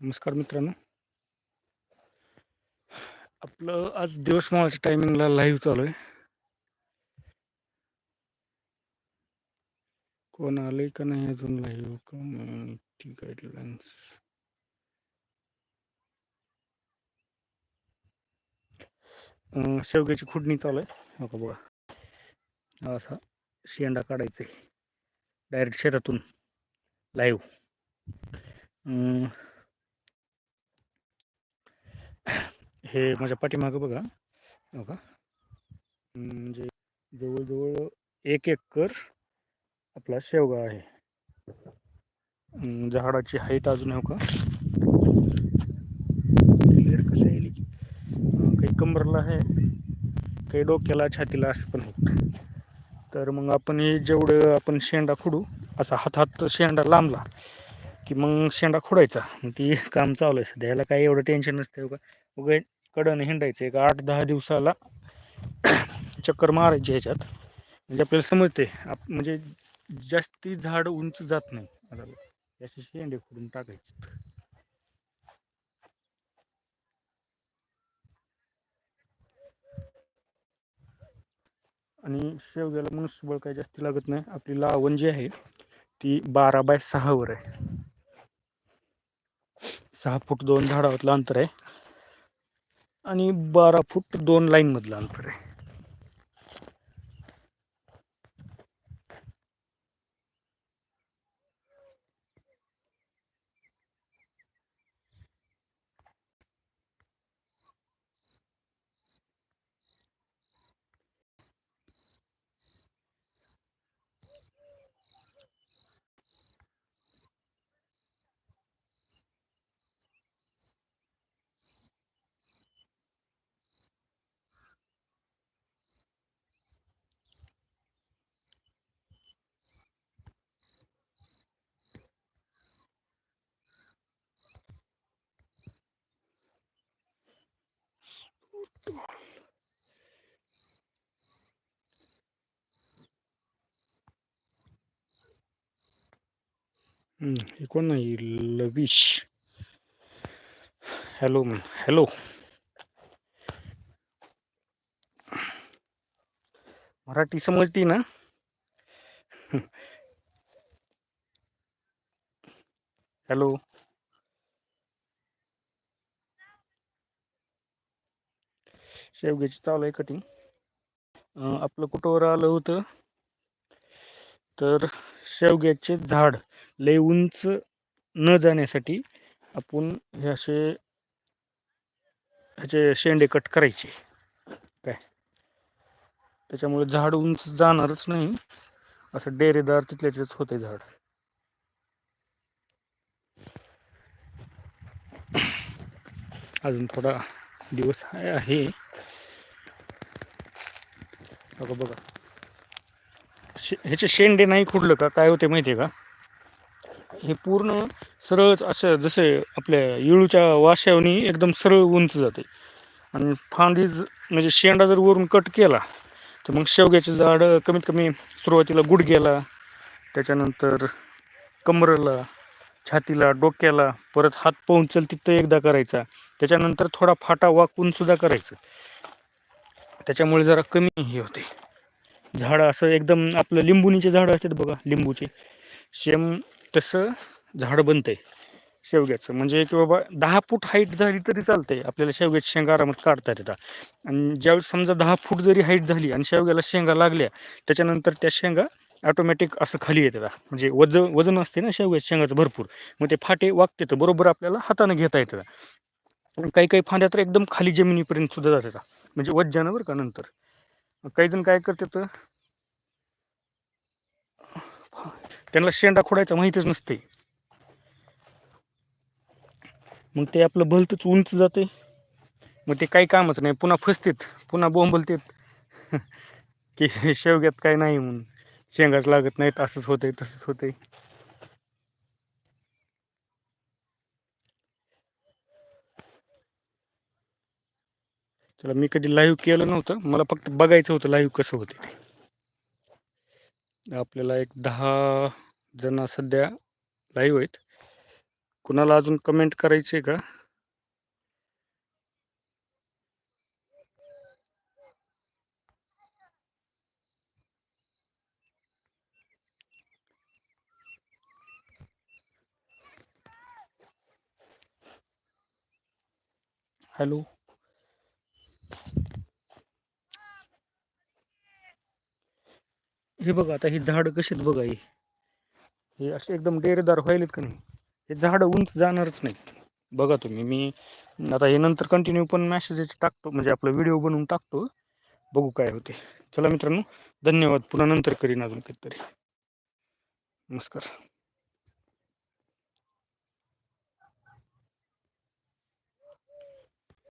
नमस्कार मित्रांनो. आपलं आज दिवस मावळच्या टायमिंगला लाईव्ह चालू आहे. कोण आलंय का नाही अजून लाईव्ह कम्युनिटी गाईडलाईन्स शेवग्याची खुडणी चालू आहे. हो का बघा. असा शेंडा काढायचा आहे. डायरेक्ट शेतातून लाईव्ह हे माझ्या पाठीमागं बघा. हो का म्हणजे जवळजवळ एक एकर आपला शेवगा आहे. झाडाची हाईट अजून हो का कसं येईल काही कंबरला आहे काही डोक्याला छातीला असं पण होत तर मग आपण हे जेवढं आपण शेंडा खुडू असा हातात शेंडा लांबला की मग शेंडा खोडायचा. ती काम चालू आहे. सध्या याला काही एवढं टेन्शन नसतं का उगा कडनं हिंडायचं एक आठ दहा दिवसाला चक्कर मारायची ह्याच्यात. म्हणजे आपल्याला समजते आप म्हणजे जास्ती झाड उंच जात नाही. आता याचे शेंडे खोडून टाकायचे. आणि शेवग्याला मनुष्यबळ काही जास्ती लागत नाही. आपली लावण जी आहे ती बारा बाय सहावर आहे. सहा फूट दोन झाडावरलं अंतर आहे. आणि बारा फूट दोन लाईनमधलं अंतर आहे. हे कोण नाही लविश हॅलो हॅलो मराठी समजती ना हॅलो शेवग्याची चालू आहे कटिंग आपलं कुठं आलं होतं? तर शेवग्याचे झाड. लय उंच न जाण्यासाठी आपण हे असे ह्याचे शेंडे कट करायचे. काय? त्याच्यामुळे झाड उंच जाणारच नाही. असं डेरेदार तिथल्या तिथेच होते झाड. अजून थोडा दिवस आहे. बघा बघा. शे ह्याचे शेंडे नाही खुडलं का? काय होते माहिती आहे का? हे पूर्ण सरळ असं जसे आपल्या येळूच्या वाशावनी एकदम सरळ उंच जाते. आणि फांदी म्हणजे शेंडा जर वरून कट केला तर मग शेवग्याचे झाड कमीत कमी सुरुवातीला गुडघ्याला त्याच्यानंतर कमरला छातीला डोक्याला परत हात पोहोचल तिथं एकदा करायचा. त्याच्यानंतर थोडा फाटा वाकून सुद्धा करायचं. त्याच्यामुळे जरा कमी हे होते. झाडं असं एकदम आपलं लिंबुनीचे झाडं असतात बघा लिंबूचे. सेम तसं झाड बनतंय शेवग्याचं. म्हणजे की बाबा दहा फूट हाईट झाली तरी चालतंय. आपल्याला शेवग्याची शेंगा आरामात काढता येतात. आणि ज्यावेळेस समजा दहा फूट जरी हाईट झाली आणि शेवग्याला शेंगा लागल्या त्याच्यानंतर त्या शेंगा ऑटोमॅटिक असं खाली येतात. म्हणजे वजन वजन असते ना शेवग्याच्या शेंगाचं भरपूर. मग ते फाटे वागते तर बरोबर आपल्याला हाताने घेता येतात. आणि काही काही फांद्या तर एकदम खाली जमिनीपर्यंत सुद्धा जातात. म्हणजे वज्जानं बरं का नंतर. काही जण काय करतात त्यांना शेंडा खोडायचा माहितीच नसते. मग ते आपलं भलतंच उंच जाते. मग ते काही कामच नाही. पुन्हा फसतेत. पुन्हा बोंबलतेत की शेवग्यात काय नाही म्हणून. शेंगाच लागत नाहीत. असंच आहे तसंच होत आहे चला मी कधी लाईव्ह केलं नव्हतं. मला फक्त बघायचं होतं लाईव्ह कसं होते ते. आपल्याला एक दहा जण सध्या लाईव्ह आहेत. कुणाला अजून कमेंट करायची आहे का? हॅलो हे बघा आता ही झाडं कशी आहेत बघा हे. असे एकदम डेरेदार व्हायलेत का नाही? हे झाडं उंच जाणारच नाहीत. बघा तुम्ही मी आता हे नंतर कंटिन्यू पण मॅसेजेस टाकतो म्हणजे आपला व्हिडिओ बनवून टाकतो. बघू काय होते. चला मित्रांनो धन्यवाद. पुन्हा नंतर करीन अजून काहीतरी. नमस्कार.